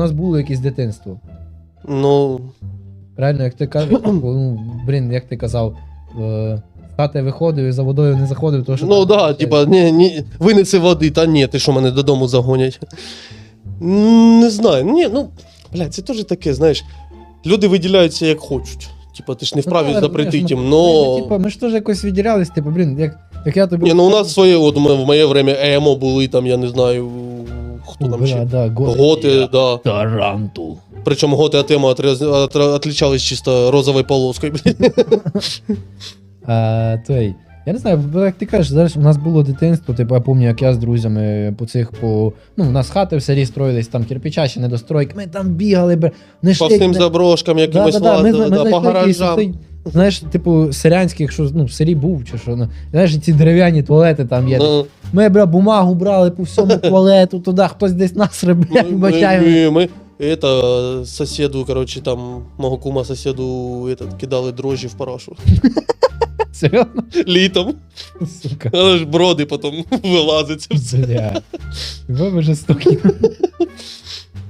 У нас було якесь дитинство. Ну, Реально, як ти кажеш, ну, блін, як ти казав, е, з хати виходив і за водою не заходив, тому що. ну да, типа, ні, ні, винеси води, та ні, ти що мене додому загонять. Не знаю. Ні, ну, блядь, це теж таке, знаєш. Люди виділяються як хочуть. Типа, ти ж не вправі Ну, запретити їм, ну, но. ну, Типа, ми ж теж якось відділялись, типу, блін, як, як я тобі. Ні, ну у нас своє, от в моє время емо були, там, я не знаю, хто там ще. да, готи. Готи, да. Тарантул. Причому готи от емо отличались чисто розовою полоскою. А, той. Я не знаю, як ти кажеш, зараз у нас було дитинство, типу, я пам'ятаю, як я з друзями по цих по. Ну, у нас хати в селі строїлись, там кирпича ще недостройки. Ми там бігали, бе, не По всім заброшкам, якимось да, да, ми, лазили, ми, да, знайшли по гаражам. Знаєш, типу, селянський, якщо ну, в селі був, чи що. Ну, знаєш, ці дерев'яні туалети там є. Ну, Ми, бля, бумагу брали по всьому туалету, туди хтось десь нас бля, ми, ми, ми это, соседу, короче, там, мого кума соседу этот, кидали дрожжі в парашу. Серйозно? Літом. Сука. Але ж броди потім вилазить. Бля. Ви ви жорстокі.